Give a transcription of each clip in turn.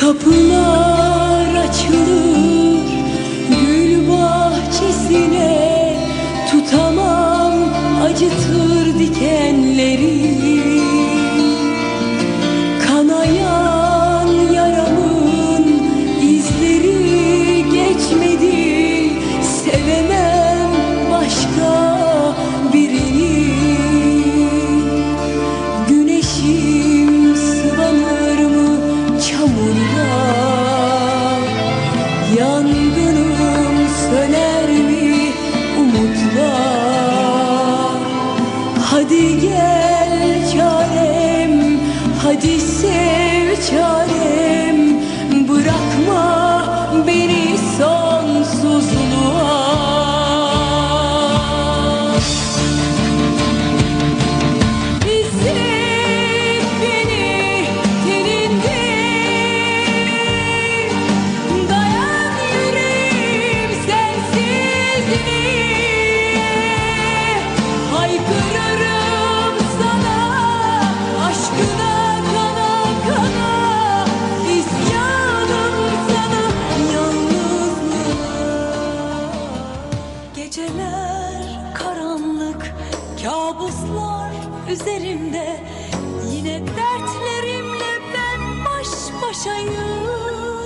kapına yine dertlerimle ben baş başayım.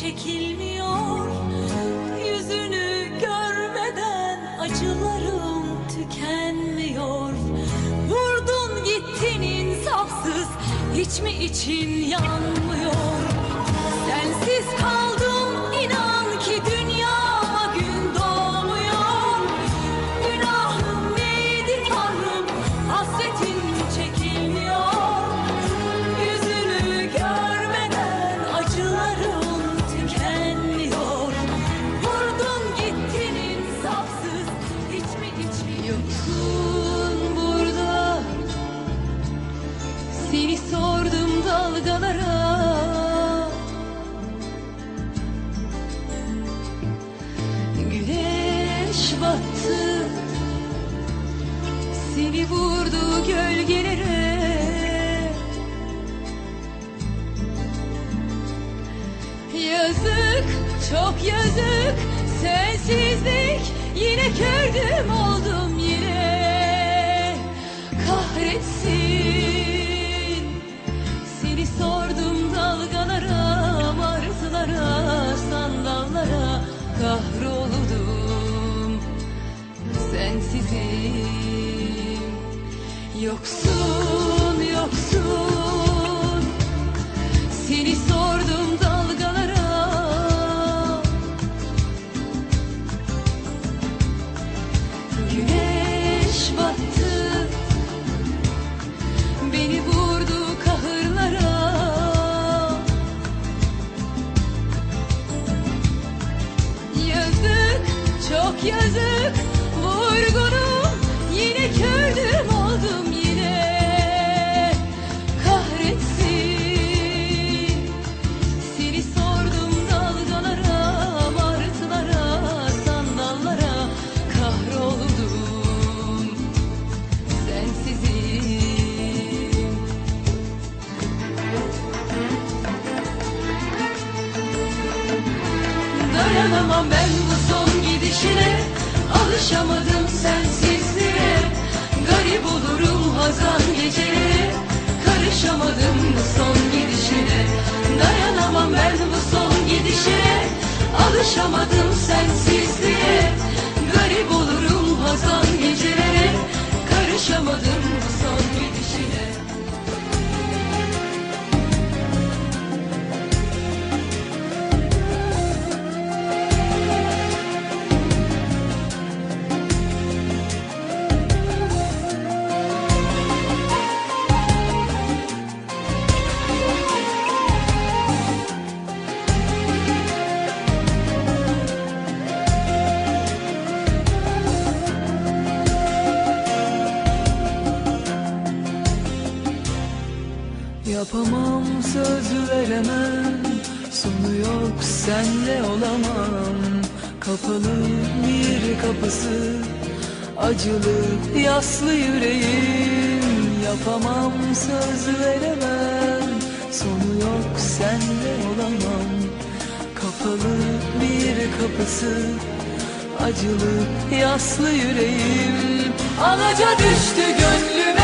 çekilmiyor. Yüzünü görmeden acılarım tükenmiyor. Vurdun gittin insafsız hiç mi için yanmıyor? Sensiz kaldım. ağlattı Seni vurdu gölgelere. Yazık çok yazık. Sensizlik yine kördüm Yoksun, yoksun. Seni sor Dayanamam ben bu son gidişine. Alışamadım sensizliğe. Garip olurum hazan gecelere Karışamadım bu son gidişine. Dayanamam ben bu son gidişine. Alışamadım Yapamam söz veremem. Sonu yok senle olamam. Kapalı bir kapısı. Acılı yaslı yüreğim. Yapamam söz veremem. Sonu yok senle olamam. Kapalı bir kapısı. Acılı yaslı yüreğim. Alaca düştü gönlüm.